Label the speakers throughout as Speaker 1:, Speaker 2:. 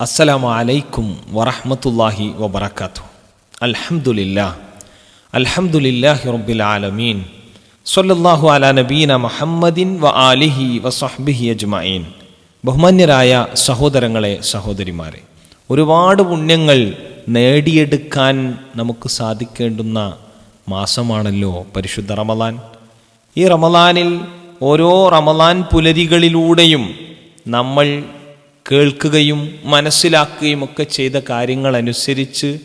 Speaker 1: അസ്സലാമു അലൈക്കും വറഹമത്തല്ലാഹി വബർക്കാത്തു അൽഹംദുലില്ലാ അൽഹംദുലില്ലാഹി റബ്ബിൽ ആലമീൻ. സ്വല്ലല്ലാഹു അലാ നബീന മുഹമ്മദിൻ വ ആലിഹി വസഹ്ബിഹി അജ്മഈൻ. ബഹുമാന്യരായ സഹോദരങ്ങളെ സഹോദരിമാരെ ഒരുപാട് പുണ്യങ്ങൾ നേടിയെടുക്കാൻ നമുക്ക് സാധിക്കേണ്ടുന്ന മാസമാണല്ലോ പരിശുദ്ധ റമലാൻ ഈ റമലാനിൽ ഓരോ റമലാൻ പുലരികളിലൂടെയും നമ്മൾ കേൾക്കുകയും മനസ്സിലാക്കുകയും ഒക്കെ ചെയ്ത കാര്യങ്ങളനുസരിച്ച്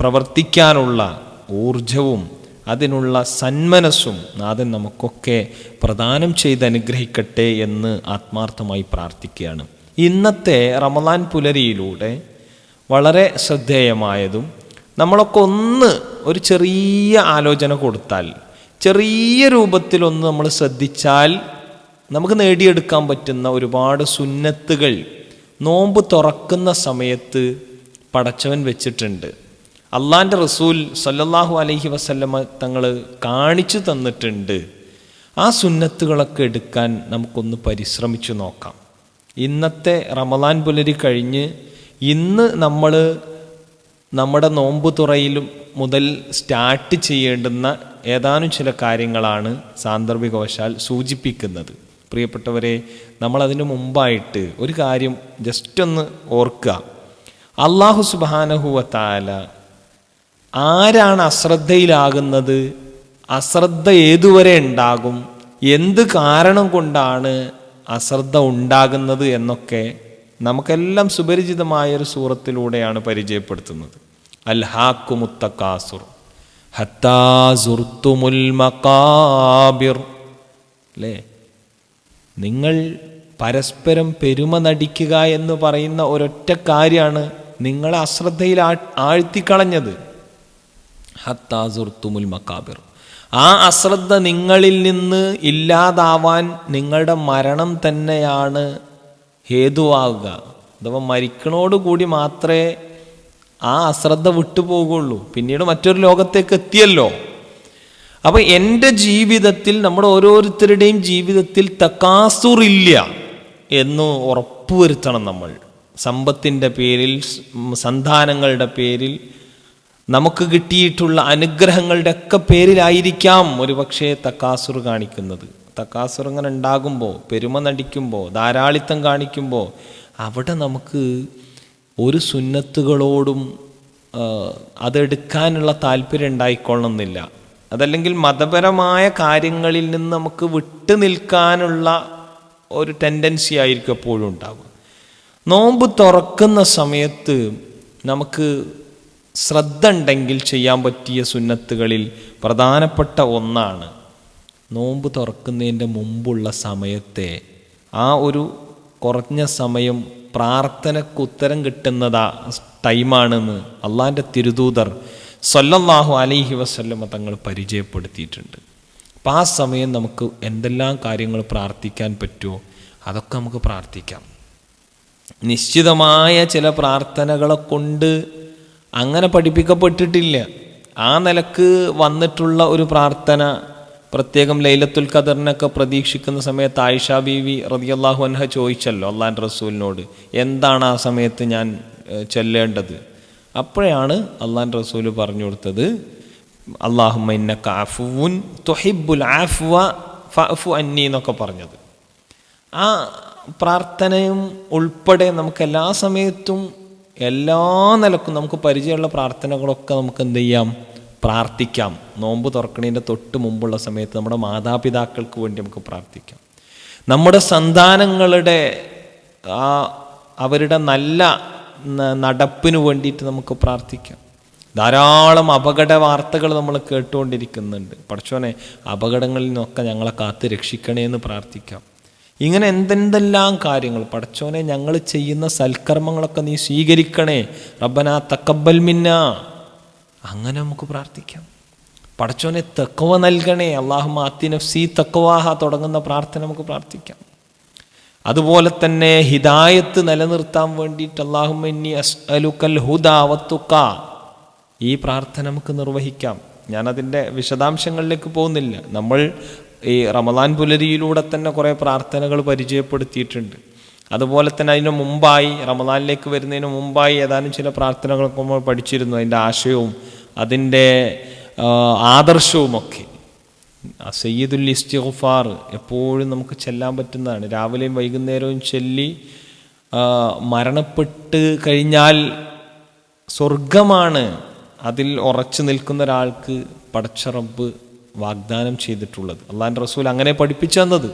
Speaker 1: പ്രവർത്തിക്കാനുള്ള ഊർജവും അതിനുള്ള സന്മനസ്സും നാഥൻ നമുക്കൊക്കെ പ്രദാനം ചെയ്ത് അനുഗ്രഹിക്കട്ടെ എന്ന് ആത്മാർത്ഥമായി പ്രാർത്ഥിക്കുകയാണ്. ഇന്നത്തെ റമദാൻ പുലരിയിലൂടെ വളരെ ശ്രദ്ധേയമായതും നമ്മളൊക്കെ ഒന്ന് ഒരു ചെറിയ ആലോചന കൊടുത്താൽ ചെറിയ രൂപത്തിലൊന്ന് നമ്മൾ ശ്രദ്ധിച്ചാൽ നമുക്ക് നേടിയെടുക്കാൻ പറ്റുന്ന ഒരുപാട് സുന്നത്തുകൾ നോമ്പ് തുറക്കുന്ന സമയത്ത് പടച്ചവൻ വെച്ചിട്ടുണ്ട്. അള്ളാന്റെ റസൂൽ സല്ലല്ലാഹു അലൈഹി വസല്ലമ തങ്ങൾ കാണിച്ചു തന്നിട്ടുണ്ട്. ആ സുന്നത്തുകളൊക്കെ എടുക്കാൻ നമുക്കൊന്ന് പരിശ്രമിച്ചു നോക്കാം. ഇന്നത്തെ റമദാൻ പുലരി കഴിഞ്ഞ് ഇന്ന് നമ്മൾ നമ്മുടെ നോമ്പ് തുറയിലും മുതൽ സ്റ്റാർട്ട് ചെയ്യേണ്ടുന്ന ഏതാനും ചില കാര്യങ്ങളാണ് സാന്ദർഭികവശാൽ സൂചിപ്പിക്കുന്നത്. പ്രിയപ്പെട്ടവരെ നമ്മളതിനു മുമ്പായിട്ട് ഒരു കാര്യം ജസ്റ്റ് ഒന്ന് ഓർക്കുക. അള്ളാഹു സുബാനഹുവത്താല ആരാണ് അശ്രദ്ധയിലാകുന്നത്? അശ്രദ്ധ ഏതുവരെ ഉണ്ടാകും? എന്ത് കാരണം കൊണ്ടാണ് അശ്രദ്ധ ഉണ്ടാകുന്നത് എന്നൊക്കെ നമുക്കെല്ലാം സുപരിചിതമായൊരു സൂറത്തിലൂടെയാണ് പരിചയപ്പെടുത്തുന്നത്. അൽഹാക്കുമുത്തക്കാസുർ ഹത്താസുർത്തുമുൽ മക്കാബിർ അല്ലേ? നിങ്ങൾ പരസ്പരം പെരുമ നടിക്കുക എന്ന് പറയുന്ന ഒരൊറ്റ കാര്യമാണ് നിങ്ങളെ അശ്രദ്ധയിൽ ആഴ്ത്തിക്കളഞ്ഞത്. ഹത്താസുർത്തുമുൽ മക്കാബിർ ആ അശ്രദ്ധ നിങ്ങളിൽ നിന്ന് ഇല്ലാതാവാൻ നിങ്ങളുടെ മരണം തന്നെയാണ് ഹേതുവാകുക അഥവാ മരിക്കണോടുകൂടി മാത്രമേ ആ അശ്രദ്ധ വിട്ടുപോകുള്ളൂ. പിന്നീട് മറ്റൊരു ലോകത്തേക്ക് എത്തിയല്ലോ. അപ്പൊ എന്റെ ജീവിതത്തിൽ നമ്മുടെ ഓരോരുത്തരുടെയും ജീവിതത്തിൽ തക്കാസുറില്ല എന്ന് ഉറപ്പുവരുത്തണം നമ്മൾ. സമ്പത്തിന്റെ പേരിൽ സന്താനങ്ങളുടെ പേരിൽ നമുക്ക് കിട്ടിയിട്ടുള്ള അനുഗ്രഹങ്ങളുടെ ഒക്കെ പേരിലായിരിക്കാം ഒരു പക്ഷേ തക്കാസുർ കാണിക്കുന്നത്. തക്കാസുർ ഇങ്ങനെ ഉണ്ടാകുമ്പോൾ പെരുമ നടിക്കുമ്പോൾ ധാരാളിത്തം കാണിക്കുമ്പോൾ അവിടെ നമുക്ക് ഒരു സുന്നത്തുകളോടും അതെടുക്കാനുള്ള താല്പര്യം ഉണ്ടായിക്കൊള്ളണമെന്നില്ല അതല്ലെങ്കിൽ മതപരമായ കാര്യങ്ങളിൽ നിന്ന് നമുക്ക് വിട്ടു നിൽക്കാനുള്ള ഒരു ടെൻഡൻസി ആയിരിക്കും എപ്പോഴും ഉണ്ടാവുക. നോമ്പ് തുറക്കുന്ന സമയത്ത് നമുക്ക് ശ്രദ്ധ ഉണ്ടെങ്കിൽ ചെയ്യാൻ പറ്റിയ സുന്നത്തുകളിൽ പ്രധാനപ്പെട്ട ഒന്നാണ് നോമ്പ് തുറക്കുന്നതിന്റെ മുമ്പുള്ള സമയത്തെ ആ ഒരു കുറഞ്ഞ സമയം പ്രാർത്ഥനയ്ക്ക് ഉത്തരം കിട്ടുന്നതാ ടൈമാണെന്ന് അള്ളാന്റെ തിരുദൂതർ സല്ലല്ലാഹു അലൈഹി വസല്ലമ തങ്ങൾ പരിചയപ്പെടുത്തിയിട്ടുണ്ട്. അപ്പം ആ സമയം നമുക്ക് എന്തെല്ലാം കാര്യങ്ങൾ പ്രാർത്ഥിക്കാൻ പറ്റുമോ അതൊക്കെ നമുക്ക് പ്രാർത്ഥിക്കാം. നിശ്ചിതമായ ചില പ്രാർത്ഥനകളെ കൊണ്ട് അങ്ങനെ പഠിപ്പിക്കപ്പെട്ടിട്ടില്ല. ആ നിലയ്ക്ക് വന്നിട്ടുള്ള ഒരു പ്രാർത്ഥന പ്രത്യേകം ലൈലത്തുൽ ഖദറിനൊക്കെ പ്രതീക്ഷിക്കുന്ന സമയത്ത് ആയിഷ ബീവി റതിയല്ലാഹു അൻഹ ചോദിച്ചല്ലോ അള്ളാൻ റസൂലിനോട് എന്താണ് ആ സമയത്ത് ഞാൻ ചെല്ലേണ്ടത് ചൊല്ലേണ്ടത്? അപ്പോഴാണ് അള്ളാൻ റസൂൽ പറഞ്ഞു കൊടുത്തത് അള്ളാഹുബുൽ അന്നി എന്നൊക്കെ പറഞ്ഞത്. ആ പ്രാർത്ഥനയും ഉൾപ്പെടെ നമുക്ക് എല്ലാ സമയത്തും എല്ലാ നിലക്കും നമുക്ക് പരിചയമുള്ള പ്രാർത്ഥനകളൊക്കെ നമുക്ക് എന്ത് ചെയ്യാം? പ്രാർത്ഥിക്കാം. നോമ്പ് തുറക്കണതിന്റെ തൊട്ട് മുമ്പുള്ള സമയത്ത് നമ്മുടെ മാതാപിതാക്കൾക്ക് വേണ്ടി നമുക്ക് പ്രാർത്ഥിക്കാം. നമ്മുടെ സന്താനങ്ങളുടെ ആ അവരുടെ നല്ല നടപ്പിന് വേണ്ടിയിട്ട് നമുക്ക് പ്രാർത്ഥിക്കാം. ധാരാളം അപകട വാർത്തകൾ നമ്മൾ കേട്ടുകൊണ്ടിരിക്കുന്നുണ്ട്. പഠിച്ചോനെ അപകടങ്ങളിൽ നിന്നൊക്കെ ഞങ്ങളെ കാത്ത് രക്ഷിക്കണേ എന്ന് പ്രാർത്ഥിക്കാം. ഇങ്ങനെ എന്തെന്തെല്ലാം കാര്യങ്ങൾ? പടച്ചോനെ ഞങ്ങൾ ചെയ്യുന്ന സൽക്കർമ്മങ്ങളൊക്കെ നീ സ്വീകരിക്കണേ. റബ്ബന തക്കബൽ മിന്ന. അങ്ങനെ നമുക്ക് പ്രാർത്ഥിക്കാം. പടച്ചോനെ തക്കവ നൽകണേ. അള്ളാഹു മാത്തി നഫ്സി തക്കവാഹ തുടങ്ങുന്ന പ്രാർത്ഥന നമുക്ക് പ്രാർത്ഥിക്കാം. അതുപോലെ തന്നെ ഹിദായത്ത് നിലനിർത്താൻ വേണ്ടിയിട്ട് അള്ളാഹുമന്നി അസ്അലുക്കൽ ഹുദാവത്തുക്ക ഈ പ്രാർത്ഥന നമുക്ക് നിർവഹിക്കാം. ഞാനതിന്റെ വിശദാംശങ്ങളിലേക്ക് പോകുന്നില്ല. നമ്മൾ ഈ റമദാൻ പുലരിയിലൂടെ തന്നെ കുറേ പ്രാർത്ഥനകൾ പരിചയപ്പെടുത്തിയിട്ടുണ്ട്. അതുപോലെ തന്നെ അതിന് മുമ്പായി റമദാനിലേക്ക് വരുന്നതിന് മുമ്പായി ഏതാനും ചില പ്രാർത്ഥനകളൊക്കെ നമ്മൾ പഠിച്ചിരുന്നു. അതിന്റെ ആശയവും അതിന്റെ ആദർശവുമൊക്കെ. സയ്യിദുൽ ഇസ്തിഗ്ഫാർ എപ്പോഴും നമുക്ക് ചെല്ലാൻ പറ്റുന്നതാണ്. രാവിലെയും വൈകുന്നേരവും ചൊല്ലി മരണപ്പെട്ട് കഴിഞ്ഞാൽ സ്വർഗമാണ് അതിൽ ഉറച്ചു നിൽക്കുന്ന ഒരാൾക്ക് പടച്ചറബ് വാഗ്ദാനം ചെയ്തിട്ടുള്ളത്. അള്ളാൻ റസൂൽ അങ്ങനെ പഠിപ്പിച്ചു തന്നത്.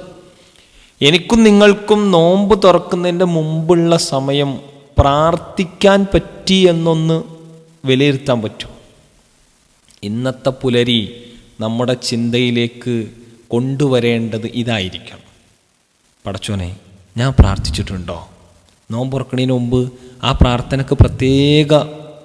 Speaker 1: എനിക്കും നിങ്ങൾക്കും നോമ്പ് തുറക്കുന്നതിന്റെ മുമ്പുള്ള സമയം പ്രാർത്ഥിക്കാൻ പറ്റി എന്നൊന്ന് വിലയിരുത്താൻ പറ്റും. ഇന്നത്തെ പുലരി നമ്മുടെ ചിന്തയിലേക്ക് കൊണ്ടുവരേണ്ടത് ഇതായിരിക്കണം. പടച്ചോനെ ഞാൻ പ്രാർത്ഥിച്ചിട്ടുണ്ടോ? നോമ്പുറക്കണതിന് മുമ്പ് ആ പ്രാർത്ഥനയ്ക്ക് പ്രത്യേക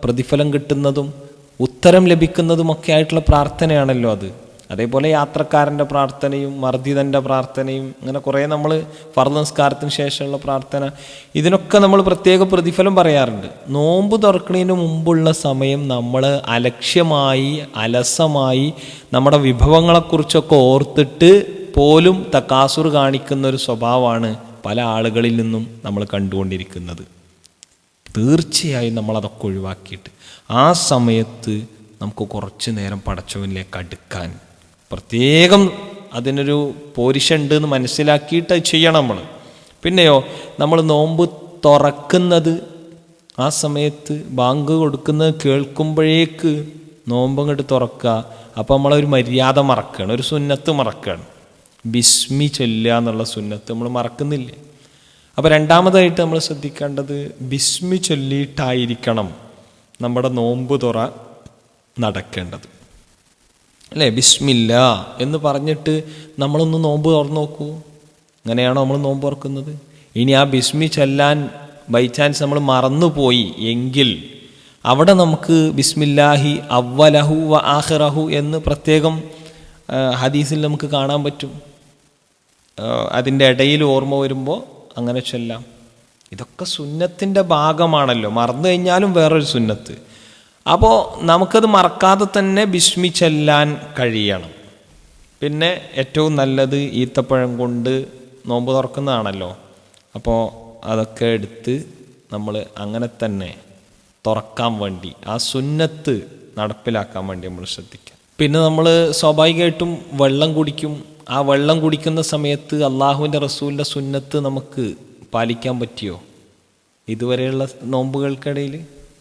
Speaker 1: പ്രതിഫലം കിട്ടുന്നതും ഉത്തരം ലഭിക്കുന്നതുമൊക്കെ ആയിട്ടുള്ള പ്രാർത്ഥനയാണല്ലോ അത്. അതേപോലെ യാത്രക്കാരന്റെ പ്രാർത്ഥനയും മർദ്ദിതന്റെ പ്രാർത്ഥനയും അങ്ങനെ കുറേ നമ്മൾ ഫർദംസ്കാരത്തിന് ശേഷമുള്ള പ്രാർത്ഥന. ഇതിനൊക്കെ നമ്മൾ പ്രത്യേക പ്രതിഫലം പറയാറുണ്ട്. നോമ്പ് തുറക്കുന്നതിന് മുമ്പുള്ള സമയം നമ്മൾ അലക്ഷ്യമായി അലസമായി നമ്മുടെ വിഭവങ്ങളെക്കുറിച്ചൊക്കെ ഓർത്തിട്ട് പോലും തക്കാസുർ കാണിക്കുന്ന ഒരു സ്വഭാവമാണ് പല ആളുകളിൽ നിന്നും നമ്മൾ കണ്ടുകൊണ്ടിരിക്കുന്നത്. തീർച്ചയായും നമ്മളതൊക്കെ ഒഴിവാക്കിയിട്ട് ആ സമയത്ത് നമുക്ക് കുറച്ച് നേരം പടച്ചവനിലേക്ക് അടുക്കാൻ പ്രത്യേകം അതിനൊരു പോരിഷുണ്ട് എന്ന് മനസ്സിലാക്കിയിട്ട് ചെയ്യണം നമ്മൾ. പിന്നെയോ നമ്മൾ നോമ്പ് തുറക്കുന്നത് ആ സമയത്ത് ബാങ്ക് കൊടുക്കുന്നത് കേൾക്കുമ്പോഴേക്ക് നോമ്പങ്ങോട്ട് തുറക്കുക. അപ്പോൾ നമ്മളൊരു മര്യാദ മറക്കുകയാണ് ഒരു സുന്നത്ത് മറക്കുകയാണ് ബിസ്മി ചൊല്ലുക എന്നുള്ള സുന്നത്ത് നമ്മൾ മറക്കുന്നില്ല? അപ്പോൾ രണ്ടാമതായിട്ട് നമ്മൾ ശ്രദ്ധിക്കേണ്ടത് ബിസ്മി ചൊല്ലിയിട്ടായിരിക്കണം നമ്മുടെ നോമ്പ് തുറ നടക്കേണ്ടത്. അല്ലേ? ബിസ്മില്ല എന്ന് പറഞ്ഞിട്ട് നമ്മളൊന്ന് നോമ്പ് തുറന്നു നോക്കൂ. അങ്ങനെയാണോ നമ്മൾ നോമ്പ് തുറക്കുന്നത്? ഇനി ആ ബിസ്മി ചൊല്ലാൻ ബൈ ചാൻസ് നമ്മൾ മറന്നുപോയി എങ്കിൽ അവിടെ നമുക്ക് ബിസ്മില്ലാഹി അവ്വലഹു വ ആഹിറഹു എന്ന് പ്രത്യേകം ഹദീസിൽ നമുക്ക് കാണാൻ പറ്റും. അതിന്റെ ഇടയിൽ ഓർമ്മ വരുമ്പോൾ അങ്ങനെ ചൊല്ലാം. ഇതൊക്കെ സുന്നത്തിന്റെ ഭാഗമാണല്ലോ. മറന്നു കഴിഞ്ഞാലും വേറൊരു സുന്നത്ത്. അപ്പോൾ നമുക്കത് മറക്കാതെ തന്നെ വിസ്മിച്ചെല്ലാൻ കഴിയണം. പിന്നെ ഏറ്റവും നല്ലത് ഈത്തപ്പഴം കൊണ്ട് നോമ്പ് തുറക്കുന്നതാണല്ലോ. അപ്പോൾ അതൊക്കെ എടുത്ത് നമ്മൾ അങ്ങനെ തന്നെ തുറക്കാൻ വേണ്ടി ആ സുന്നത്ത് നടപ്പിലാക്കാൻ വേണ്ടി നമ്മൾ ശ്രദ്ധിക്കുക. പിന്നെ നമ്മൾ സ്വാഭാവികമായിട്ടും വെള്ളം കുടിക്കും. ആ വെള്ളം കുടിക്കുന്ന സമയത്ത് അള്ളാഹുവിന്റെ റസൂലിന്റെ സുന്നത്ത് നമുക്ക് പാലിക്കാൻ പറ്റിയോ? ഇതുവരെയുള്ള നോമ്പുകൾക്കിടയിൽ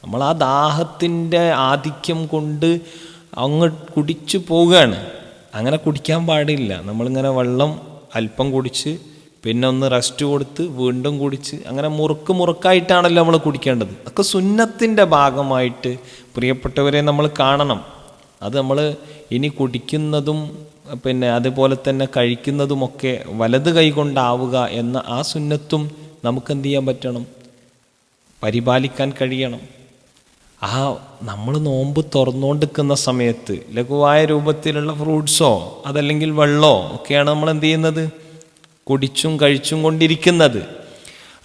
Speaker 1: നമ്മൾ ആ ദാഹത്തിന്റെ ആധിക്യം കൊണ്ട് അങ്ങ് കുടിച്ചു പോവുകയാണ്. അങ്ങനെ കുടിക്കാൻ പാടില്ല. നമ്മളിങ്ങനെ വെള്ളം അല്പം കുടിച്ച് പിന്നെ ഒന്ന് റെസ്റ്റ് കൊടുത്ത് വീണ്ടും കുടിച്ച് അങ്ങനെ മുറുക്ക് മുറുക്കായിട്ടാണല്ലോ നമ്മൾ കുടിക്കേണ്ടത്. അതൊക്കെ സുന്നത്തിന്റെ ഭാഗമായിട്ട് പ്രിയപ്പെട്ടവരെ നമ്മൾ കാണണം. അത് നമ്മൾ ഇനി കുടിക്കുന്നതും പിന്നെ അതുപോലെ തന്നെ കഴിക്കുന്നതുമൊക്കെ വലത് കൈകൊണ്ടാവുക എന്ന ആ സുന്നത്തും നമുക്ക് എന്ത് ചെയ്യാൻ പറ്റണം? പരിപാലിക്കാൻ കഴിയണം. ആ നമ്മൾ നോമ്പ് തുറന്നുകൊണ്ടിരിക്കുന്ന സമയത്ത് ലഘുവായ രൂപത്തിലുള്ള ഫ്രൂട്ട്സോ അതല്ലെങ്കിൽ വെള്ളമോ ഒക്കെയാണ് നമ്മൾ എന്ത് ചെയ്യുന്നത്? കുടിച്ചും കഴിച്ചും കൊണ്ടിരിക്കുന്നത്.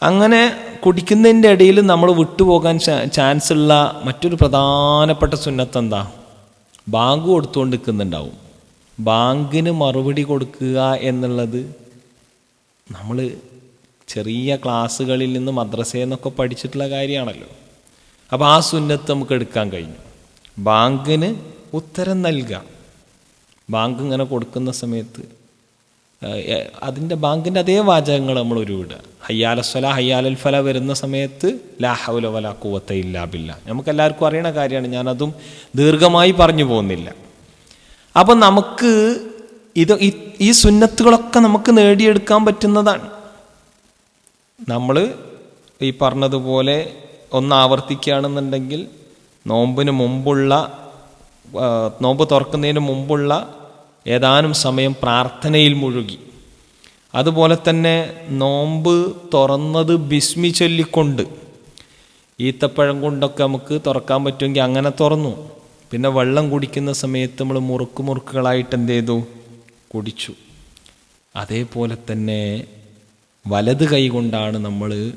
Speaker 1: അങ്ങനെ കുടിക്കുന്നതിന്റെ ഇടയിൽ നമ്മൾ വിട്ടുപോകാൻ ചാൻസ് ഉള്ള മറ്റൊരു പ്രധാനപ്പെട്ട സുന്നത്ത് എന്താ? ബാങ്ക് കൊടുത്തുകൊണ്ട് നിൽക്കുന്നുണ്ടാവും ബാങ്കിന് മറുപടി കൊടുക്കുക എന്നുള്ളത് നമ്മൾ ചെറിയ ക്ലാസ്സുകളിൽ നിന്ന് മദ്രസയിൽ നിന്നൊക്കെ പഠിച്ചിട്ടുള്ള കാര്യമാണല്ലോ. അപ്പോൾ ആ സുന്നത്ത് നമുക്ക് എടുക്കാൻ കഴിഞ്ഞു. ബാങ്കിന് ഉത്തരം നൽകുക ബാങ്ക് ഇങ്ങനെ കൊടുക്കുന്ന സമയത്ത് അതിന്റെ ബാങ്കിന്റെ അതേ വാചകങ്ങൾ നമ്മൾ ഉരുവിടുക ഹയ്യാലസ്വല ഹയ്യാലൽ ഫല വരുന്ന സമയത്ത് ലാ ഹൗല വല കൂവത്ത ഇല്ലാബില്ല നമുക്ക് എല്ലാവർക്കും അറിയണ കാര്യമാണ് ഞാനതും ദീർഘമായി പറഞ്ഞു പോകുന്നില്ല. അപ്പം നമുക്ക് ഇത് ഈ സുന്നത്തുകളൊക്കെ നമുക്ക് നേടിയെടുക്കാൻ പറ്റുന്നതാണ്. നമ്മൾ ഈ പറഞ്ഞതുപോലെ ഒന്ന് ആവർത്തിക്കുകയാണെന്നുണ്ടെങ്കിൽ നോമ്പിന് മുമ്പുള്ള നോമ്പ് തുറക്കുന്നതിന് മുമ്പുള്ള ഏതാനും സമയം പ്രാർത്ഥനയിൽ മുഴുകി. അതുപോലെ തന്നെ നോമ്പ് തുറന്നത് ബിസ്മി ചൊല്ലിക്കൊണ്ട് ഈത്തപ്പഴം കൊണ്ടൊക്കെ നമുക്ക് തുറക്കാൻ പറ്റുമെങ്കിൽ അങ്ങനെ തുറന്നു. പിന്നെ വെള്ളം കുടിക്കുന്ന സമയത്ത് നമ്മൾ മുറുക്ക് മുറുക്കുകളായിട്ട് എന്ത് ചെയ്തു? കുടിച്ചു. അതേപോലെ തന്നെ വലത് കൈ കൊണ്ടാണ് നമ്മൾ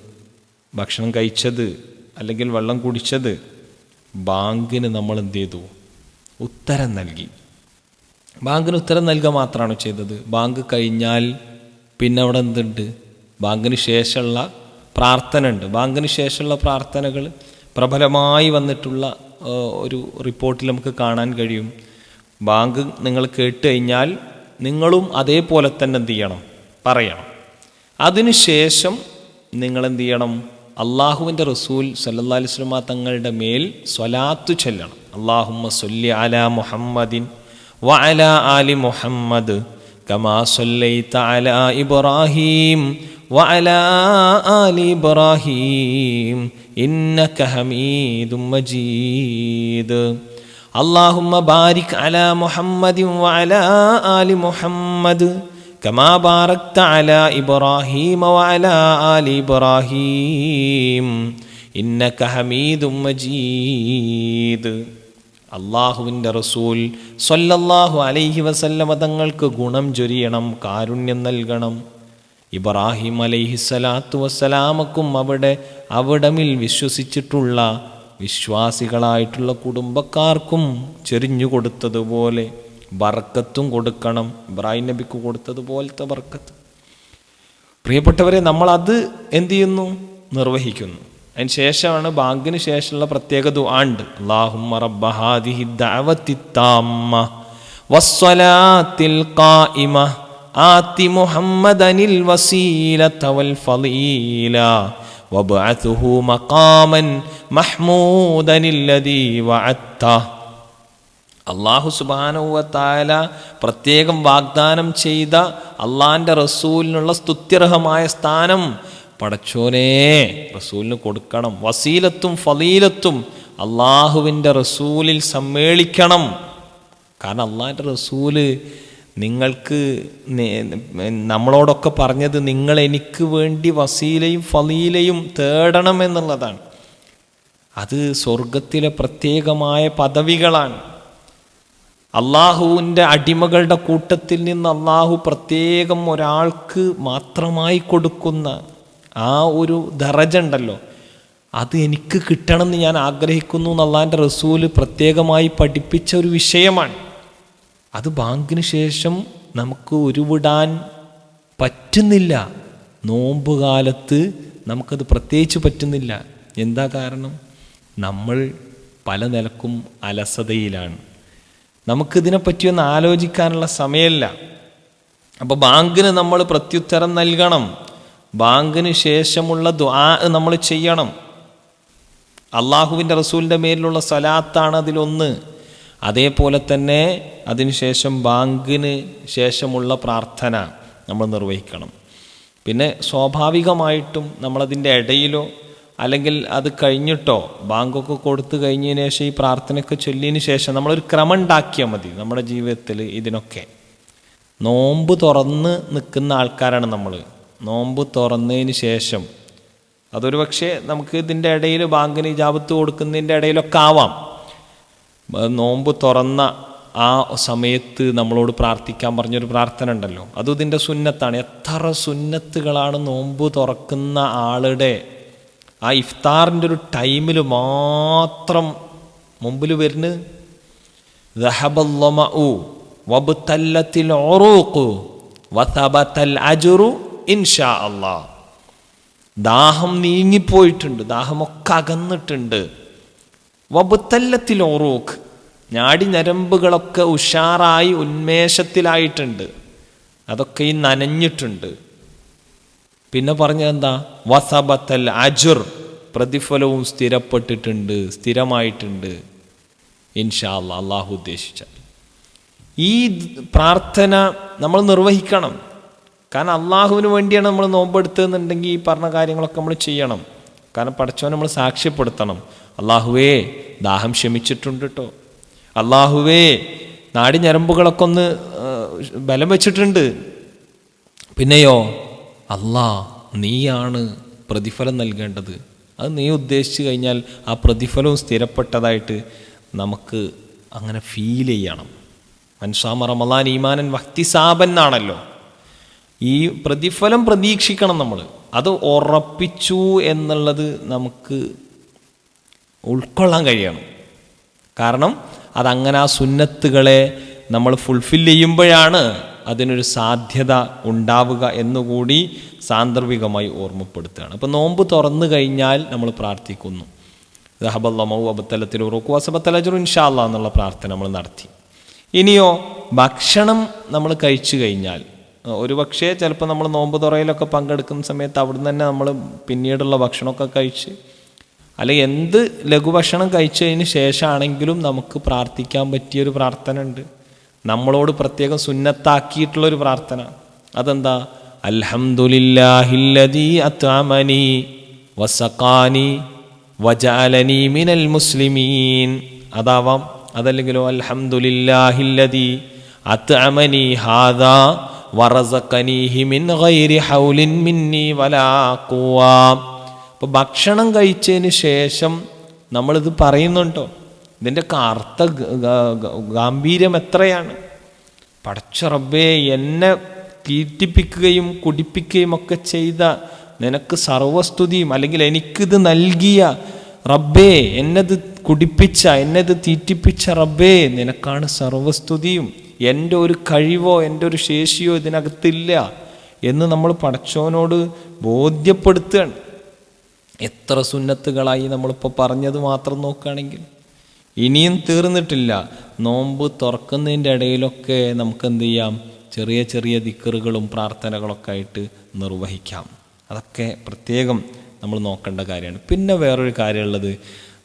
Speaker 1: ഭക്ഷണം കഴിച്ചത്. അല്ലെങ്കിൽ വെള്ളം കുടിച്ചത് ബാങ്കിന് നമ്മൾ എന്ത് ചെയ്തു? ഉത്തരം നൽകി. ബാങ്കിന് ഉത്തരം നൽകുക മാത്രമാണ് ചെയ്തത്. ബാങ്ക് കഴിഞ്ഞാൽ പിന്നെ അവിടെ എന്തുണ്ട്? ബാങ്കിന് ശേഷമുള്ള പ്രാർത്ഥന ഉണ്ട്. ബാങ്കിന് ശേഷമുള്ള പ്രാർത്ഥനകൾ പ്രബലമായി വന്നിട്ടുള്ള ഒരു റിപ്പോർട്ടിൽ നമുക്ക് കാണാൻ കഴിയും. ബാങ്ക് നിങ്ങൾ കേട്ട് കഴിഞ്ഞാൽ നിങ്ങളും അതേപോലെ തന്നെ എന്ത് ചെയ്യണം? പറയണം. അതിനുശേഷം നിങ്ങൾ എന്ത് ചെയ്യണം? അള്ളാഹുവിന്റെ റസൂൽ സല്ലാ അലിസ്ലമ തങ്ങളുടെ മേൽ സ്വലാത്തു ചൊല്ലണം. അള്ളാഹുമ്മ സൊല്ലി അല മുഹമ്മദിൻ വ അല ആലി മുഹമ്മദ് കമാ സൊല്ലൈത്ത അല ഇബ്രാഹീം വ അല ആലി ഇബ്രാഹീം ഇന്നക ഹമീദും മജീദ്. അള്ളാഹുമ്മ ബാരിക് അല മുഹമ്മദിൻ വ അല ആലി മുഹമ്മദ് كما باركت على إبراهيم وعلى آل إبراهيم إنك حميد مجيد അള്ളാഹുവിൻ്റെ റസൂൽ സല്ലല്ലാഹു അലൈഹി വസല്ലമ തങ്ങൾക്ക് ഗുണം ചൊരിയണം കാരുണ്യം നൽകണം ഇബ്രാഹിം അലൈഹിസ്സലാത്തു വസ്സലാമക്കും അവിടെ അവിടമിൽ വിശ്വസിച്ചിട്ടുള്ള വിശ്വാസികളായിട്ടുള്ള കുടുംബക്കാർക്കും ചെരിഞ്ഞു കൊടുത്തതുപോലെ ബർക്കത്തും കൊടുക്കണം ഇബ്രാഹിം നബിക്ക് കൊടുത്തതുപോലത്തെ ബർക്കത്ത് പ്രിയപ്പെട്ടവരെ നമ്മൾ അത് എന്ത് ചെയ്യുന്നു നിർവഹിക്കുന്നു അതിന് ശേഷമാണ് ബാങ്കിന് ശേഷമുള്ള പ്രത്യേക ദുആണ്ട് അല്ലാഹുമ്മ റബ്ബ ഹാദിഹി ദഅവത്തി താമ്മ വസ്സലാത്തിൽ ഖായിമ ആതി മുഹമ്മദനിൽ വസീലത വൽ ഫളീല وابعثه مقاما محمودا الذي وعدته അള്ളാഹു സുബാനുവത്തായ പ്രത്യേകം വാഗ്ദാനം ചെയ്ത അള്ളാഹിന്റെ റസൂലിനുള്ള സ്തുത്യർഹമായ സ്ഥാനം പടച്ചോനെ റസൂലിന് കൊടുക്കണം. വസീലത്തും ഫലീലത്തും അള്ളാഹുവിന്റെ റസൂലിൽ സമ്മേളിക്കണം. കാരണം അള്ളാഹിന്റെ റസൂൽ നിങ്ങൾക്ക് നമ്മളോടൊക്കെ പറഞ്ഞത് നിങ്ങൾ എനിക്ക് വേണ്ടി വസീലയും ഫലീലയും തേടണം എന്നുള്ളതാണ്. അത് സ്വർഗത്തിലെ പ്രത്യേകമായ പദവികളാണ്. അള്ളാഹുവിന്റെ അടിമകളുടെ കൂട്ടത്തിൽ നിന്ന് അള്ളാഹു പ്രത്യേകം ഒരാൾക്ക് മാത്രമായി കൊടുക്കുന്ന ആ ഒരു ദറജ ഉണ്ടല്ലോ. അത് എനിക്ക് കിട്ടണമെന്ന് ഞാൻ ആഗ്രഹിക്കുന്നു എന്ന് റസൂൽ പ്രത്യേകമായി പഠിപ്പിച്ച ഒരു വിഷയമാണ്. അത് ബാങ്കിന് ശേഷം നമുക്ക് ഉരുവിടാൻ പറ്റുന്നില്ല. നോമ്പ് കാലത്ത് നമുക്കത് പ്രത്യേകിച്ച് പറ്റുന്നില്ല. എന്താ കാരണം? നമ്മൾ പല നിലക്കും അലസതയിലാണ്. നമുക്കിതിനെപ്പറ്റിയൊന്ന് ആലോചിക്കാനുള്ള സമയമില്ല. അപ്പോൾ ബാങ്കിന് നമ്മൾ പ്രത്യുത്തരം നൽകണം. ബാങ്കിന് ശേഷമുള്ള ദ്വാ നമ്മൾ ചെയ്യണം. അള്ളാഹുവിന്റെ റസൂലിന്റെ മേലിലുള്ള സലാത്താണ് അതിലൊന്ന്. അതേപോലെ തന്നെ അതിനുശേഷം ബാങ്കിന് ശേഷമുള്ള പ്രാർത്ഥന നമ്മൾ നിർവഹിക്കണം. പിന്നെ സ്വാഭാവികമായിട്ടും നമ്മളതിന്റെ ഇടയിലോ അല്ലെങ്കിൽ അത് കഴിഞ്ഞിട്ടോ ബാങ്കൊക്കെ കൊടുത്തു കഴിഞ്ഞതിന് ശേഷം ഈ പ്രാർത്ഥനയൊക്കെ ചൊല്ലിയതിന് ശേഷം നമ്മളൊരു ക്രമം ഉണ്ടാക്കിയാൽ മതി നമ്മുടെ ജീവിതത്തിൽ ഇതിനൊക്കെ. നോമ്പ് തുറന്ന് നിൽക്കുന്ന ആൾക്കാരാണ് നമ്മൾ നോമ്പ് തുറന്നതിന് ശേഷം അതൊരു പക്ഷേ നമുക്ക് ഇതിന്റെ ഇടയിൽ ബാങ്കിന് ജാപത്ത് കൊടുക്കുന്നതിന്റെ ഇടയിലൊക്കെ ആവാം. നോമ്പ് തുറന്ന ആ സമയത്ത് നമ്മളോട് പ്രാർത്ഥിക്കാൻ പറഞ്ഞൊരു പ്രാർത്ഥന ഉണ്ടല്ലോ. അതും ഇതിന്റെ സുന്നത്താണ്. എത്ര സുന്നത്തുകളാണ് നോമ്പ് തുറക്കുന്ന ആളുടെ ആ ഇഫ്താറിന്റെ ഒരു ടൈമിൽ മാത്രം മുമ്പിൽ വരുന്ന ദാഹം നീങ്ങിപ്പോയിട്ടുണ്ട് ദാഹമൊക്കെ അകന്നിട്ടുണ്ട്. വബുത്തല്ലത്തിൽ ഓറൂക്ക് ഞാടി ഞരമ്പുകളൊക്കെ ഉഷാറായി ഉന്മേഷത്തിലായിട്ടുണ്ട്. അതൊക്കെ ഈ നനഞ്ഞിട്ടുണ്ട്. പിന്നെ പറഞ്ഞതെന്താ? വസബത്തൽ അജുർ പ്രതിഫലവും സ്ഥിരപ്പെട്ടിട്ടുണ്ട് സ്ഥിരമായിട്ടുണ്ട്. ഇൻഷാ അല്ല അള്ളാഹു ഉദ്ദേശിച്ച. ഈ പ്രാർത്ഥന നമ്മൾ നിർവഹിക്കണം. കാരണം അള്ളാഹുവിന് വേണ്ടിയാണ് നമ്മൾ നോമ്പെടുത്തതെന്നുണ്ടെങ്കിൽ ഈ പറഞ്ഞ കാര്യങ്ങളൊക്കെ നമ്മൾ ചെയ്യണം. കാരണം പഠിച്ചവനെ നമ്മൾ സാക്ഷ്യപ്പെടുത്തണം. അള്ളാഹുവേ ദാഹം ക്ഷമിച്ചിട്ടുണ്ട് കേട്ടോ അള്ളാഹുവേ നാടി ഞരമ്പുകളൊക്കെ ഒന്ന് ബലം വെച്ചിട്ടുണ്ട്. പിന്നെയോ അല്ലാ നീയാണ് പ്രതിഫലം നൽകേണ്ടത്. അത് നീ ഉദ്ദേശിച്ചു കഴിഞ്ഞാൽ ആ പ്രതിഫലവും സ്ഥിരപ്പെട്ടതായിട്ട് നമുക്ക് അങ്ങനെ ഫീൽ ചെയ്യണം. മൻസാമ റമലാൻ ഈമാനൻ വക്തിസാബൻ ഈ പ്രതിഫലം പ്രതീക്ഷിക്കണം നമ്മൾ അത് ഉറപ്പിച്ചു എന്നുള്ളത് നമുക്ക് ഉൾക്കൊള്ളാൻ കഴിയണം. കാരണം അതങ്ങനെ ആ സുന്നത്തുകളെ നമ്മൾ ഫുൾഫിൽ ചെയ്യുമ്പോഴാണ് അതിനൊരു സാധ്യത ഉണ്ടാവുക എന്നുകൂടി സാന്ദർഭികമായി ഓർമ്മപ്പെടുത്തുകയാണ്. അപ്പോൾ നോമ്പ് തുറന്നു കഴിഞ്ഞാൽ നമ്മൾ പ്രാർത്ഥിക്കുന്നു. റഹബല്ലമൗ അബത്തലത്തിൽ ഉറുക്കു അസബത്തലജുർ ഇൻഷാല്ല എന്നുള്ള പ്രാർത്ഥന നമ്മൾ നടത്തി. ഇനിയോ ഭക്ഷണം നമ്മൾ കഴിച്ചു കഴിഞ്ഞാൽ ഒരു പക്ഷേ ചിലപ്പോൾ നമ്മൾ നോമ്പ് തുറയിലൊക്കെ പങ്കെടുക്കുന്ന സമയത്ത് അവിടുന്ന് തന്നെ നമ്മൾ പിന്നീടുള്ള ഭക്ഷണമൊക്കെ കഴിച്ച് അല്ലെങ്കിൽ എന്ത് ലഘുഭക്ഷണം കഴിച്ചതിന് ശേഷമാണെങ്കിലും നമുക്ക് പ്രാർത്ഥിക്കാൻ പറ്റിയൊരു പ്രാർത്ഥന ഉണ്ട് നമ്മളോട് പ്രത്യേകം സുന്നത്താക്കിയിട്ടുള്ളൊരു പ്രാർത്ഥന. അതെന്താ? അൽഹംദുലില്ലാഹില്ലദീ അത്അമനി വസഖാനി വജഅലനി മിനൽ മുസ്ലിമീൻ. അതാവാം അതല്ലെങ്കിലോ അൽഹംദുലില്ലാഹില്ലദീ അത്അമനി ഹാദാ വറസഖനീഹി മിൻ ഗൈരി ഹൗലിൻ മിന്നി വലാ അപ്പോൾ ഭക്ഷണം കഴിച്ചതിന് ശേഷം നമ്മളിത് പറയുന്നുണ്ടോ? ഇതിന്റെയൊക്കെ അർത്ഥ ഗാംഭീര്യം എത്രയാണ്? പടച്ച റബ്ബേ എന്നെ തീറ്റിപ്പിക്കുകയും കുടിപ്പിക്കുകയും ഒക്കെ ചെയ്ത നിനക്ക് സർവസ്തുതിയും അല്ലെങ്കിൽ എനിക്കിത് നൽകിയ റബ്ബേ എന്നത് കുടിപ്പിച്ച എന്നത് തീറ്റിപ്പിച്ച റബ്ബേ നിനക്കാണ് സർവസ്തുതിയും. എന്റെ ഒരു കഴിവോ എന്റെ ഒരു ശേഷിയോ ഇതിനകത്തില്ല എന്ന് നമ്മൾ പടച്ചോനോട് ബോധ്യപ്പെടുത്തുകയാണ്. എത്ര സുന്നത്തുകളായി നമ്മളിപ്പോൾ പറഞ്ഞത് മാത്രം നോക്കുകയാണെങ്കിൽ. ഇനിയും തീർന്നിട്ടില്ല. നോമ്പ് തുറക്കുന്നതിന്റെ ഇടയിലൊക്കെ നമുക്ക് എന്ത് ചെയ്യാം? ചെറിയ ചെറിയ ദിക്കറുകളും പ്രാർത്ഥനകളൊക്കെ ആയിട്ട് നിർവഹിക്കാം. അതൊക്കെ പ്രത്യേകം നമ്മൾ നോക്കേണ്ട കാര്യമാണ്. പിന്നെ വേറൊരു കാര്യമുള്ളത്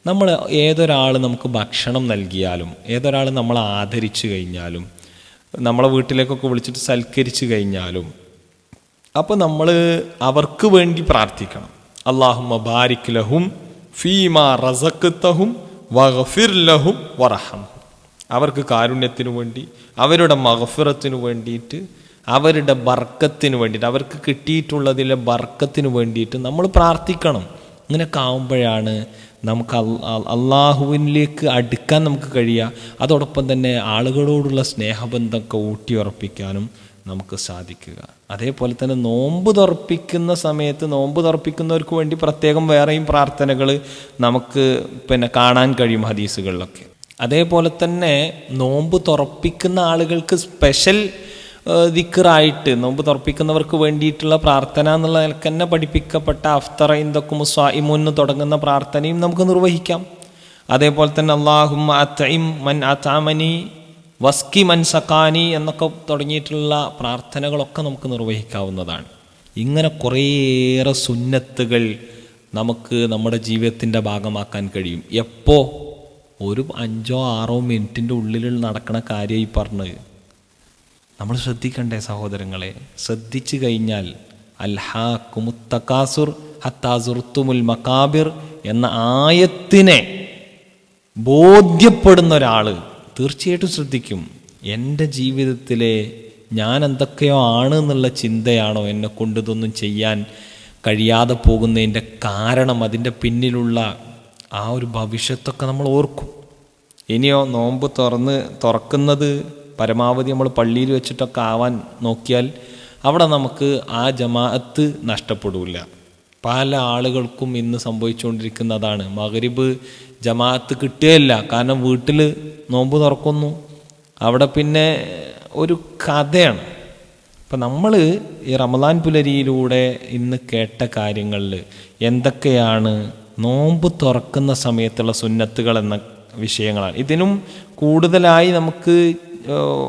Speaker 1: നമ്മൾ ഏതൊരാൾ നമുക്ക് ഭക്ഷണം നൽകിയാലും ഏതൊരാൾ നമ്മളെ ആദരിച്ചു കഴിഞ്ഞാലും നമ്മളെ വീട്ടിലേക്കൊക്കെ വിളിച്ചിട്ട് സൽക്കരിച്ചു കഴിഞ്ഞാലും അപ്പോൾ നമ്മൾ അവർക്ക് വേണ്ടി പ്രാർത്ഥിക്കണം. അള്ളാഹുമ്മ ബാരിക് ലഹും ഫീമ റസഖത്തഹും വഗഫിർ ലഹും വറഹം. അവർക്ക് കാരുണ്യത്തിനു വേണ്ടി അവരുടെ മഹഫിറത്തിനു വേണ്ടിയിട്ട് അവരുടെ ബർക്കത്തിന് വേണ്ടിയിട്ട് അവർക്ക് കിട്ടിയിട്ടുള്ളതിലെ ബർക്കത്തിന് വേണ്ടിയിട്ട് നമ്മൾ പ്രാർത്ഥിക്കണം. ഇങ്ങനെയൊക്കെ ആവുമ്പോഴാണ് നമുക്ക് അള്ളാഹുവിനിലേക്ക് അടുക്കാൻ നമുക്ക് കഴിയുക. അതോടൊപ്പം തന്നെ ആളുകളോടുള്ള സ്നേഹബന്ധമൊക്കെ ഊട്ടിയുറപ്പിക്കാനും നമുക്ക് സാധിക്കുക. അതേപോലെ തന്നെ നോമ്പ് തുറപ്പിക്കുന്ന സമയത്ത് നോമ്പ് തുറപ്പിക്കുന്നവർക്ക് വേണ്ടി പ്രത്യേകം വേറെയും പ്രാർത്ഥനകൾ നമുക്ക് പിന്നെ കാണാൻ കഴിയും ഹദീസുകളിലൊക്കെ. അതേപോലെ തന്നെ നോമ്പ് തുറപ്പിക്കുന്ന ആളുകൾക്ക് സ്പെഷ്യൽ ദിക്കറായിട്ട് നോമ്പ് തുറപ്പിക്കുന്നവർക്ക് വേണ്ടിയിട്ടുള്ള പ്രാർത്ഥന എന്നുള്ള നിലയ്ക്ക് തന്നെ പഠിപ്പിക്കപ്പെട്ട അഫ്തറ ഇന്ദക്കും സ്വായിമുന്ന് തുടങ്ങുന്ന പ്രാർത്ഥനയും നമുക്ക് നിർവഹിക്കാം. അതേപോലെ തന്നെ അള്ളാഹും അത്തയും മൻ അത്താമനി വസ്കി മൻസക്കാനി എന്നൊക്കെ തുടങ്ങിയിട്ടുള്ള പ്രാർത്ഥനകളൊക്കെ നമുക്ക് നിർവഹിക്കാവുന്നതാണ്. ഇങ്ങനെ കുറേയേറെ സുന്നത്തുകൾ നമുക്ക് നമ്മുടെ ജീവിതത്തിന്റെ ഭാഗമാക്കാൻ കഴിയും. എപ്പോൾ ഒരു അഞ്ചോ ആറോ മിനിറ്റിന്റെ ഉള്ളിൽ നടക്കുന്ന കാര്യം ഈ പറഞ്ഞത് നമ്മൾ ശ്രദ്ധിക്കണ്ടേ സഹോദരങ്ങളെ? ശ്രദ്ധിച്ചു കഴിഞ്ഞാൽ അൽഹാ കുമുത്തക്കാസുർ ഹത്താസുർത്തുമുൽ മക്കാബിർ എന്ന ആയത്തിനെ ബോധ്യപ്പെടുന്ന ഒരാൾ തീർച്ചയായിട്ടും ശ്രദ്ധിക്കും. എന്റെ ജീവിതത്തിലെ ഞാൻ എന്തൊക്കെയോ ആണ് എന്നുള്ള ചിന്തയാണോ എന്നെ കൊണ്ട് ഇതൊന്നും ചെയ്യാൻ കഴിയാതെ പോകുന്നതിന്റെ കാരണം അതിന്റെ പിന്നിലുള്ള ആ ഒരു ഭവിഷ്യത്തൊക്കെ നമ്മൾ ഓർക്കും. ഇനിയോ നോമ്പ് തുറന്ന് തുറക്കുന്നത് പരമാവധി നമ്മൾ പള്ളിയിൽ വെച്ചിട്ടൊക്കെ ആവാൻ നോക്കിയാൽ അവിടെ നമുക്ക് ആ ജമാഅത്ത് നഷ്ടപ്പെടില്ല പല ആളുകൾക്കും ഇന്ന് സംഭവിച്ചുകൊണ്ടിരിക്കുന്നതാണ്. മകരിബ് ജമാഅത്ത് കിട്ടുകയില്ല. കാരണം വീട്ടിൽ നോമ്പ് തുറക്കുന്നു. അവിടെ പിന്നെ ഒരു കഥയാണ്. അപ്പം നമ്മൾ ഈ റമദാൻ പുലരിയിലൂടെ ഇന്ന് കേട്ട കാര്യങ്ങളിൽ എന്തൊക്കെയാണ് നോമ്പ് തുറക്കുന്ന സമയത്തുള്ള സുന്നത്തുകൾ എന്ന വിഷയങ്ങളാണ്. ഇതിനും കൂടുതലായി നമുക്ക്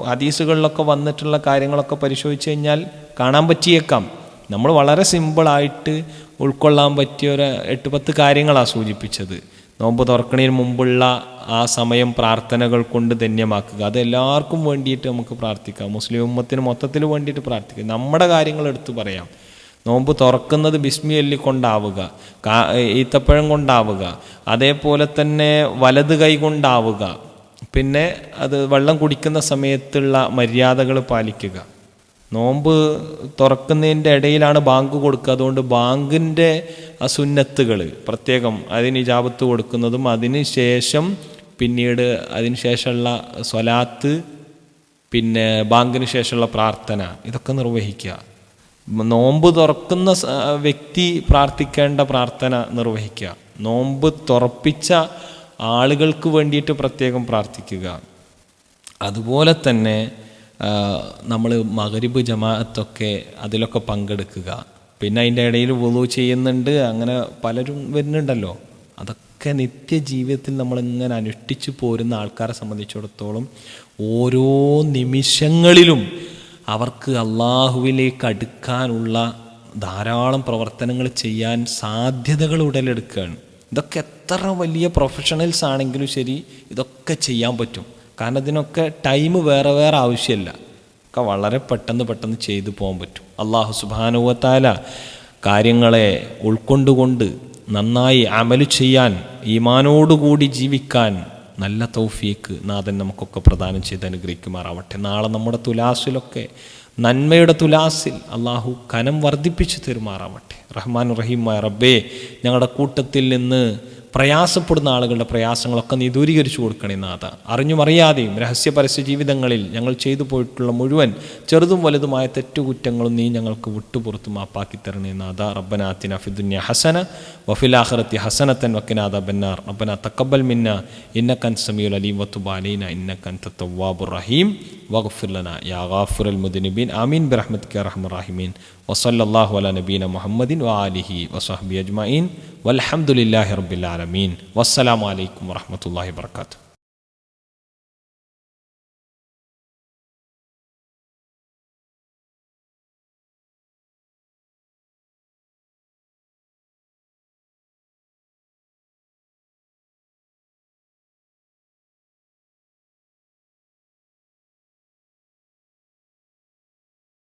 Speaker 1: അതീസുകളിലൊക്കെ വന്നിട്ടുള്ള കാര്യങ്ങളൊക്കെ പരിശോധിച്ച് കഴിഞ്ഞാൽ കാണാൻ പറ്റിയേക്കാം. നമ്മൾ വളരെ സിമ്പിളായിട്ട് ഉൾക്കൊള്ളാൻ പറ്റിയ ഒരു എട്ട് പത്ത് കാര്യങ്ങളാണ് സൂചിപ്പിച്ചത്. നോമ്പ് തുറക്കണതിന് മുമ്പുള്ള ആ സമയം പ്രാർത്ഥനകൾ കൊണ്ട് ധന്യമാക്കുക. അത് എല്ലാവർക്കും വേണ്ടിയിട്ട് നമുക്ക് പ്രാർത്ഥിക്കാം. മുസ്ലിം ഉമ്മത്തിന് മൊത്തത്തിൽ വേണ്ടിയിട്ട് പ്രാർത്ഥിക്കാം. നമ്മുടെ കാര്യങ്ങൾ എടുത്തു പറയാം. നോമ്പ് തുറക്കുന്നത് ബിസ്മി അല്ലിക്കൊണ്ടാവുക കൊണ്ടാവുക. കാ ഈത്തപ്പഴം കൊണ്ടാവുക. അതേപോലെ തന്നെ വലത് കൈ കൊണ്ടാവുക. പിന്നെ അത് വെള്ളം കുടിക്കുന്ന സമയത്തുള്ള മര്യാദകൾ പാലിക്കുക. നോമ്പ് തുറക്കുന്നതിന്റെ ഇടയിലാണ് ബാങ്ക് കൊടുക്കുക. അതുകൊണ്ട് ബാങ്കിന്റെ അസുന്നത്തുകൾ പ്രത്യേകം അതിന് ഇജാബത്ത് കൊടുക്കുന്നതും അതിന് ശേഷം പിന്നീട് അതിന് ശേഷമുള്ള സ്വലാത്ത് പിന്നെ ബാങ്കിന് ശേഷമുള്ള പ്രാർത്ഥന ഇതൊക്കെ നിർവഹിക്കുക. നോമ്പ് തുറക്കുന്ന വ്യക്തി പ്രാർത്ഥിക്കേണ്ട പ്രാർത്ഥന നിർവഹിക്കുക. നോമ്പ് തുറപ്പിച്ച ആളുകൾക്ക് വേണ്ടിയിട്ട് പ്രത്യേകം പ്രാർത്ഥിക്കുക. അതുപോലെ തന്നെ നമ്മൾ മകരിബ് ജമാഅത്തൊക്കെ അതിലൊക്കെ പങ്കെടുക്കുക. പിന്നെ അതിന്റെ ഇടയിൽ വുളു ചെയ്യുന്നുണ്ട് അങ്ങനെ പലരും വരുന്നുണ്ടല്ലോ. അതൊക്കെ നിത്യജീവിതത്തിൽ നമ്മളിങ്ങനെ അനുഷ്ഠിച്ചു പോരുന്ന ആൾക്കാരെ സംബന്ധിച്ചിടത്തോളം ഓരോ നിമിഷങ്ങളിലും അവർക്ക് അള്ളാഹുവിലേക്ക് അടുക്കാനുള്ള ധാരാളം പ്രവർത്തനങ്ങൾ ചെയ്യാൻ സാധ്യതകൾ ഉടലെടുക്കുകയാണ്. ഇതൊക്കെ എത്ര വലിയ പ്രൊഫഷണൽസ് ആണെങ്കിലും ശരി ഇതൊക്കെ ചെയ്യാൻ പറ്റും. കാരണം ഇതിനൊക്കെ ടൈം വേറെ വേറെ ആവശ്യമില്ല. ഒക്കെ വളരെ പെട്ടെന്ന് പെട്ടെന്ന് ചെയ്തു പോകാൻ പറ്റും. അള്ളാഹു സുബാനുവത്താല കാര്യങ്ങളെ ഉൾക്കൊണ്ടുകൊണ്ട് നന്നായി അമലു ചെയ്യാൻ ഈമാനോടുകൂടി ജീവിക്കാൻ നല്ല തൗഫീക്ക് നാഥൻ നമുക്കൊക്കെ പ്രദാനം ചെയ്ത് അനുഗ്രഹിക്കുമാറാവട്ടെ. നാളെ നമ്മുടെ തുലാസിലൊക്കെ നന്മയുടെ തുലാസിൽ അള്ളാഹു കനം വർദ്ധിപ്പിച്ചു തരുമാറാവട്ടെ. റഹ്മാൻ റഹീമായ റബ്ബേ ഞങ്ങളുടെ കൂട്ടത്തിൽ നിന്ന് പ്രയാസപ്പെടുന്ന ആളുകളുടെ പ്രയാസങ്ങളൊക്കെ നീ ദൂരീകരിച്ചു കൊടുക്കണേ നാഥ. അറിഞ്ഞും അറിയാതെയും രഹസ്യ പരസ്യ ജീവിതങ്ങളിൽ ഞങ്ങൾ ചെയ്തു പോയിട്ടുള്ള മുഴുവൻ ചെറുതും വലുതുമായ തെറ്റുകുറ്റങ്ങളും നീ ഞങ്ങൾക്ക് വിട്ടുപുറത്ത് മാപ്പാക്കി തരണേ നാഥ. റബ്ബനാത്തിന ഫിദുന്യ ഹസന വഫിലാഹറത്തി ഹസനത്തൻ വക്കിനാഥ ബന്നാർ റബ്ബന തക്കബൽ മിന്ന ഇന്നക്കൻ സമീൽ അലീം വത്തുബ واغفر لنا يا غافر المذنبين. آمين. برحمتك يا رحم الراحمين. وصلى الله على نبينا محمد وآله وصحبه أجمعين. والحمد لله رب العالمين. والسلام عليكم ورحمة الله وبركاته.